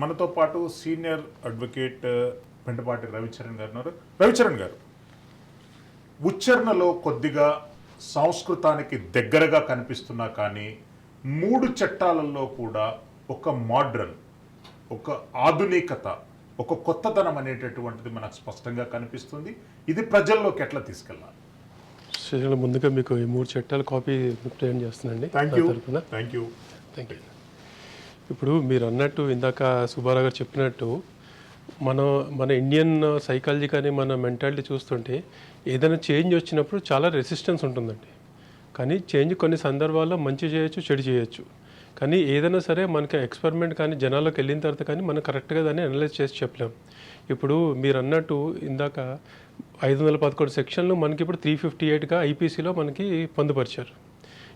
మనతో పాటు senior advocate Pentapati Ravicharan గారు ఉన్నారు. రవిచరణ్ గారు ఉచ్చారణలో కొద్దిగా సంస్కృతానికి దగ్గరగా కనిపిస్తున్నా కానీ మూడు చట్టాలలో కూడా ఒక మోడ్రన్ ఒక ఆధునికత ఒక కొత్తదనం అనేటటువంటిది మనకు స్పష్టంగా కనిపిస్తుంది. ఇది ప్రజల్లోకి ఎట్లా తీసుకెళ్ళాలి? ముందుగా మీకు ఈ మూడు చట్టాల copy present చేస్తున్నాండి thank you thank you thank you ఇప్పుడు మీరు అన్నట్టు ఇందాక సుబ్బారావు గారు చెప్పినట్టు మనం మన ఇండియన్ సైకాలజీ కానీ మన మెంటాలిటీ చూస్తుంటే ఏదైనా చేంజ్ వచ్చినప్పుడు చాలా రెసిస్టెన్స్ ఉంటుందండి. కానీ చేంజ్ కొన్ని సందర్భాల్లో మంచి చేయొచ్చు చెడు చేయొచ్చు. కానీ ఏదైనా సరే మనకి ఎక్స్పెరిమెంట్ కానీ జనాల్లోకి వెళ్ళిన తర్వాత కానీ మనం కరెక్ట్గా దాన్ని అనలైజ్ చేసి చెప్పలేం. ఇప్పుడు మీరు అన్నట్టు ఇందాక ఐదు వందల పదకొండు సెక్షన్లు మనకి ఇప్పుడు త్రీ ఫిఫ్టీ ఎయిట్గా ఐపీసీలో మనకి పొందుపరిచారు.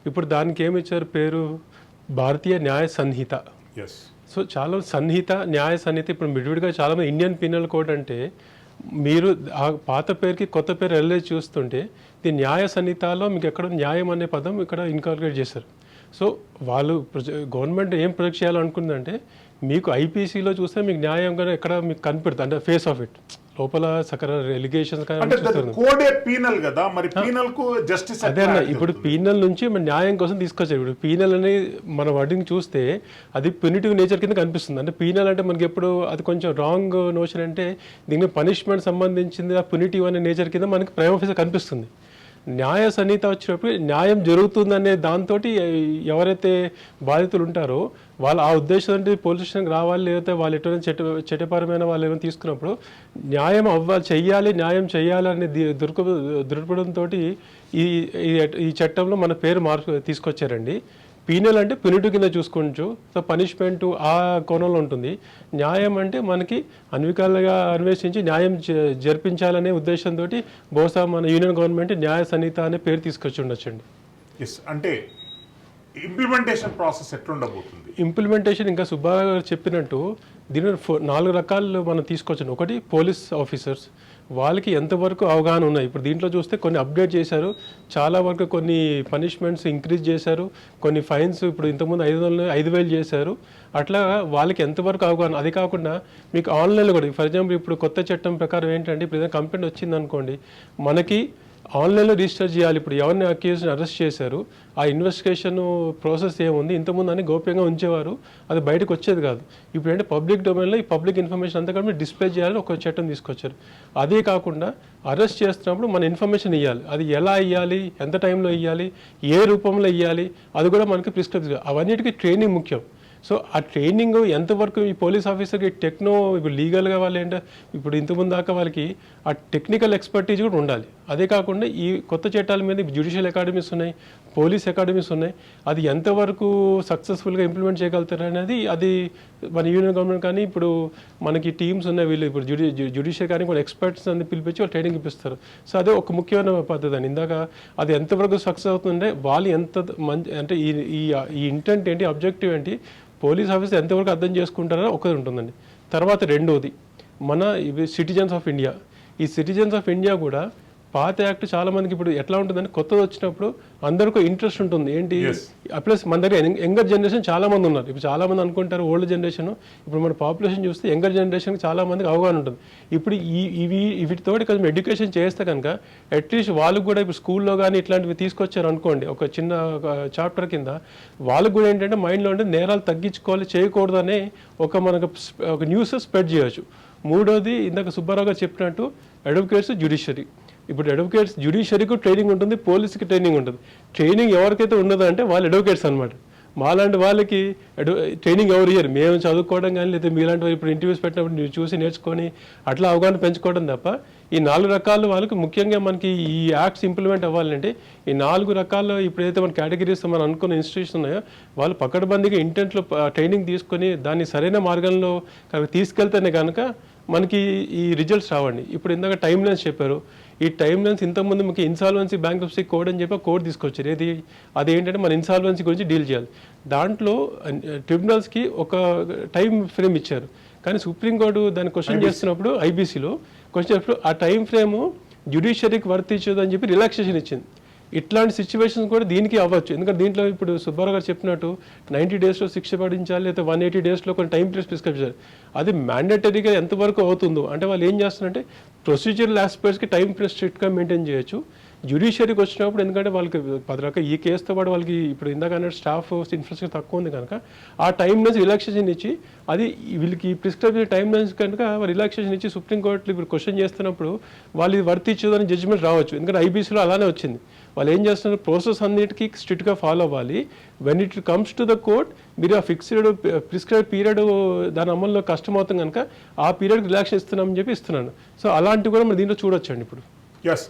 ఇప్పుడు దానికి ఏమి ఇచ్చారు పేరు? భారతీయ న్యాయ సంహిత. ఎస్ సో చాలా సన్నిహిత న్యాయ సన్నిహిత ఇప్పుడు విడివిడిగా చాలా మంది ఇండియన్ పీనల్ కోడ్ అంటే మీరు ఆ పాత పేరుకి కొత్త పేరు వెళ్ళే చూస్తుంటే ఇది న్యాయ సన్నిహితలో మీకు ఎక్కడ న్యాయం అనే పదం ఇక్కడ ఇన్కాల్కులేట్ చేశారు. సో వాళ్ళు గవర్నమెంట్ ఏం ప్రొజెక్ట్ చేయాలనుకుందంటే మీకు ఐపీసీలో చూస్తే మీకు న్యాయంగా ఎక్కడ మీకు కనిపెడుతుంది అంటే ఫేస్ ఆఫ్ ఇట్ లోపల సకర ఎలిగేషన్స్ కోడే పీనల్ కదా మరి పీనల్కు జస్టిస్ అదే అన్న ఇప్పుడు పీనల్ నుంచి మన న్యాయం కోసం తీసుకొచ్చారు. ఇప్పుడు పీనల్ అని మన వర్డింగ్ చూస్తే అది ప్యూనిటివ్ నేచర్ కింద కనిపిస్తుంది. అంటే పీనల్ అంటే మనకి ఎప్పుడు అది కొంచెం రాంగ్ నోషన్ అంటే దీనికి పనిష్మెంట్ సంబంధించింది ఆ ప్యూనిటివ్ అనే నేచర్ కింద మనకి ప్రైమ్ కనిపిస్తుంది. న్యాయ సన్నిహిత వచ్చినప్పుడు న్యాయం జరుగుతుందనే దాంతో ఎవరైతే బాధితులు ఉంటారో వాళ్ళు ఆ ఉద్దేశం అంటే పోలీస్ స్టేషన్కి రావాలి లేకపోతే వాళ్ళు ఎటువంటి చట్ట చట్టపరమైన వాళ్ళు ఏమైనా తీసుకున్నప్పుడు న్యాయం అవ్వాలి చెయ్యాలి న్యాయం చెయ్యాలి అనే ది- దృక్ప ఈ ఈ- చట్టంలో మన పేరు మార్పు తీసుకొచ్చారండి. పీనల్ అంటే పినిటు కింద చూసుకోవచ్చు సో పనిష్మెంట్ ఆ కోణంలో ఉంటుంది. న్యాయం అంటే మనకి అన్వికాలుగా అన్వేషించి న్యాయం జ- జరిపించాలనే ఉద్దేశంతో బహుశా మన యూనియన్ గవర్నమెంట్ న్యాయ సన్నిహిత అనే పేరు తీసుకొచ్చి ఉండొచ్చండి. ఎస్ అంటే ఇంప్లిమెంటేషన్ ప్రాసెస్ ఎట్లుండబోతుంది? ఇంప్లిమెంటేషన్ ఇంకా సుబ్బారావు గారు చెప్పినట్టు దీని నాలుగు రకాలు మనం తీసుకొచ్చాను ఒకటి పోలీస్ ఆఫీసర్స్. వాళ్ళకి ఎంతవరకు అవగాహన ఉన్నాయి? ఇప్పుడు దీంట్లో చూస్తే కొన్ని అప్డేట్ చేశారు. చాలా వరకు కొన్ని పనిష్మెంట్స్ ఇంక్రీజ్ చేశారు. కొన్ని ఫైన్స్ ఇప్పుడు ఇంతకుముందు ఐదు వందలు ఐదు వేలు చేశారు. అట్లా వాళ్ళకి ఎంతవరకు అవగాహన? అది కాకుండా మీకు ఆన్లైన్లో కూడా ఫర్ ఎగ్జాంపుల్ ఇప్పుడు కొత్త చట్టం ప్రకారం ఏంటంటే ఇప్పుడు ఏదైనా కంప్లైంట్ వచ్చింది అనుకోండి మనకి ఆన్లైన్లో రిజిస్టర్ చేయాలి. ఇప్పుడు ఎవరిని అక్యూజ్ని అరెస్ట్ చేశారు ఆ ఇన్వెస్టిగేషన్ ప్రాసెస్ ఏముంది? ఇంతకుముందు అని గోప్యంగా ఉంచేవారు అది బయటకు వచ్చేది కాదు. ఇప్పుడు ఏంటంటే పబ్లిక్ డొమైన్లో ఈ పబ్లిక్ ఇన్ఫర్మేషన్ అంతా కూడా డిస్ప్లే చేయాలని ఒక చట్టం తీసుకొచ్చారు. అదే కాకుండా అరెస్ట్ చేస్తున్నప్పుడు మన ఇన్ఫర్మేషన్ ఇవ్వాలి అది ఎలా ఇవ్వాలి ఎంత టైంలో ఇవ్వాలి ఏ రూపంలో ఇవ్వాలి అది కూడా మనకి ప్రిస్క్రైబ్ అవన్నిటికీ ట్రైనింగ్ ముఖ్యం. సో ఆ ట్రైనింగ్ ఎంతవరకు ఈ పోలీస్ ఆఫీసర్కి టెక్నో ఇప్పుడు లీగల్గా వాళ్ళు ఏంటో? ఇప్పుడు ఇంతకుముందు దాకా వాళ్ళకి ఆ టెక్నికల్ ఎక్స్పర్టీజ్ కూడా ఉండాలి. అదే కాకుండా ఈ కొత్త చట్టాల మీద జ్యుడిషియల్ అకాడమీస్ ఉన్నాయి పోలీస్ అకాడమీస్ ఉన్నాయి. అది ఎంతవరకు సక్సెస్ఫుల్గా ఇంప్లిమెంట్ చేయగలుగుతారు అనేది అది మన యూనియన్ గవర్నమెంట్ కానీ ఇప్పుడు మనకి టీమ్స్ ఉన్నాయి వీళ్ళు ఇప్పుడు జ్యుడి జ్యుడిషియల్ కానీ కొన్ని ఎక్స్పర్ట్స్ అని పిలిపించి వాళ్ళు ట్రైనింగ్ ఇప్పిస్తారు. సో అదే ఒక ముఖ్యమైన పద్ధతి అని ఇందాక అది ఎంతవరకు సక్సెస్ అవుతుందంటే వాళ్ళు ఎంత మంచి అంటే ఈ ఈ ఈ ఇంటెంట్ ఏంటి అబ్జెక్టివ్ ఏంటి పోలీస్ ఆఫీసర్ ఎంతవరకు అర్థం చేసుకుంటారో ఒకటి ఉంటుందండి. తర్వాత రెండోది మన ఇవి సిటిజన్స్ ఆఫ్ ఇండియా ఈ సిటిజన్స్ ఆఫ్ ఇండియా కూడా పాత యాక్ట్ చాలా మందికి ఇప్పుడు ఎట్లా ఉంటుందంటే కొత్తది వచ్చినప్పుడు అందరికీ ఇంట్రెస్ట్ ఉంటుంది. ఏంటి. ప్లస్ మన దగ్గర యంగర్ జనరేషన్ చాలా మంది ఉన్నారు. ఇప్పుడు చాలా మంది అనుకుంటారు ఓల్డ్ జనరేషన్. ఇప్పుడు మన పాపులేషన్ చూస్తే యంగర్ జనరేషన్ చాలా మందికి అవగాహన ఉంటుంది. ఇప్పుడు ఈ ఇవి వీటితోటి కొంచెం ఎడ్యుకేషన్ చేస్తే కనుక అట్లీస్ట్ వాళ్ళకు కూడా ఇప్పుడు స్కూల్లో కానీ ఇట్లాంటివి తీసుకొచ్చారు అనుకోండి ఒక చిన్న చాప్టర్ కింద వాళ్ళకు కూడా ఏంటంటే మైండ్లో ఉంటే నేరాలు తగ్గించుకోవాలి చేయకూడదు అనే ఒక మనకు ఒక న్యూస్ స్ప్రెడ్ చేయొచ్చు. మూడోది ఇందాక సుబ్బారావు గారు చెప్పినట్టు అడ్వకేట్స్ జ్యుడిషియరీ. ఇప్పుడు అడ్వకేట్స్ జ్యుడిషియరీకి ట్రైనింగ్ ఉంటుంది పోలీస్కి ట్రైనింగ్ ఉంటుంది. ట్రైనింగ్ ఎవరికైతే ఉండదో అంటే వాళ్ళు అడ్వకేట్స్ అనమాట మాలాంటి వాళ్ళకి ట్రైనింగ్ ఎవరు ఇయ్యరు. మేము చదువుకోవడం కానీ లేదా మీలాంటి వాళ్ళు ఇప్పుడు ఇంటర్వ్యూస్ పెట్టినప్పుడు నువ్వు చూసి నేర్చుకొని అట్లా అవగాహన పెంచుకోవడం తప్ప ఈ నాలుగు రకాలు వాళ్ళకి ముఖ్యంగా మనకి ఈ యాక్ట్స్ ఇంప్లిమెంట్ అవ్వాలంటే ఈ నాలుగు రకాల ఇప్పుడైతే మన కేటగిరీస్ మనం అనుకున్న ఇన్స్టిట్యూషన్ ఉన్నాయో వాళ్ళు పకడ్బందీగా ఇంటెంట్లో ట్రైనింగ్ తీసుకొని దాన్ని సరైన మార్గంలో కనుక తీసుకెళ్తేనే కనుక మనకి ఈ రిజల్ట్స్ రావండి. ఇప్పుడు ఇందాక టైం లైన్స్ చెప్పారు. ఈ టైం లైన్స్ ఇంతకుముందు మనకి ఇన్సాల్వెన్సీ బ్యాంక్రప్సీ కోడ్ అని చెప్పి కోడ్ తీసుకొచ్చారు. ఏది? అది ఏంటంటే మన ఇన్సాల్వెన్సీ గురించి డీల్ చేయాలి. దాంట్లో ట్రిబ్యునల్స్కి ఒక టైం ఫ్రేమ్ ఇచ్చారు. కానీ సుప్రీంకోర్టు దాన్ని క్వశ్చన్ చేస్తున్నప్పుడు ఐబీసీలో క్వశ్చన్ చేసినప్పుడు ఆ టైం ఫ్రేమ్ జ్యుడిషియరీకి వర్తించదు అని చెప్పి రిలాక్సేషన్ ఇచ్చింది. ఇట్లాంటి సిచ్యువేషన్స్ కూడా దీనికి అవ్వచ్చు. ఎందుకంటే దీంట్లో ఇప్పుడు సుబ్బారావు గారు చెప్పినట్టు నైంటీ డేస్లో శిక్ష పడించాలి లేదా వన్ ఎయిటీ డేస్లో కొన్ని టైం పీరియడ్స్ ప్రిస్క్రైబ్ చేయాలి. అది మ్యాండేటరీగా ఎంతవరకు అవుతుందో అంటే వాళ్ళు ఏం చేస్తున్నారంటే ప్రొసీజరల్ ఆస్పెక్ట్స్కి టైం పీరియడ్ స్ట్రిక్ట్గా మెయింటైన్ చేయొచ్చు. జ్యుడిషియరీకి వచ్చినప్పుడు ఎందుకంటే వాళ్ళకి పది రకాల ఈ కేసుతో పాటు వాళ్ళకి ఇప్పుడు ఇందాక అన్నట్టు స్టాఫ్ ఇన్ఫ్రాస్ట్రక్చర్ తక్కువ ఉంది కనుక ఆ టైం నుంచి రిలాక్సేషన్ ఇచ్చి అది వీళ్ళకి ప్రిస్క్రైబ్ టైం నుంచి కనుక రిలాక్సేషన్ ఇచ్చి సుప్రీంకోర్టులు ఇప్పుడు క్వశ్చన్ చేస్తున్నప్పుడు వాళ్ళు ఇది వర్తించదని జడ్జిమెంట్ రావచ్చు. ఎందుకంటే ఐబీసీలో అలానే వచ్చింది. వాళ్ళు ఏం చేస్తున్నారు? ప్రాసెస్ అన్నిటికీ స్ట్రిక్ట్గా ఫాలో అవ్వాలి. When it comes to the court మీరు ఆ ఫిక్స్డ్ ప్రిస్క్రైబ్ పీరియడ్ దాని అమల్లో కష్టం అవుతుంది కనుక ఆ పీరియడ్ రిలాక్సేషన్ ఇస్తున్నామని చెప్పి ఇస్తున్నాను. సో అలాంటివి కూడా మనం దీంట్లో చూడొచ్చండి ఇప్పుడు. ఎస్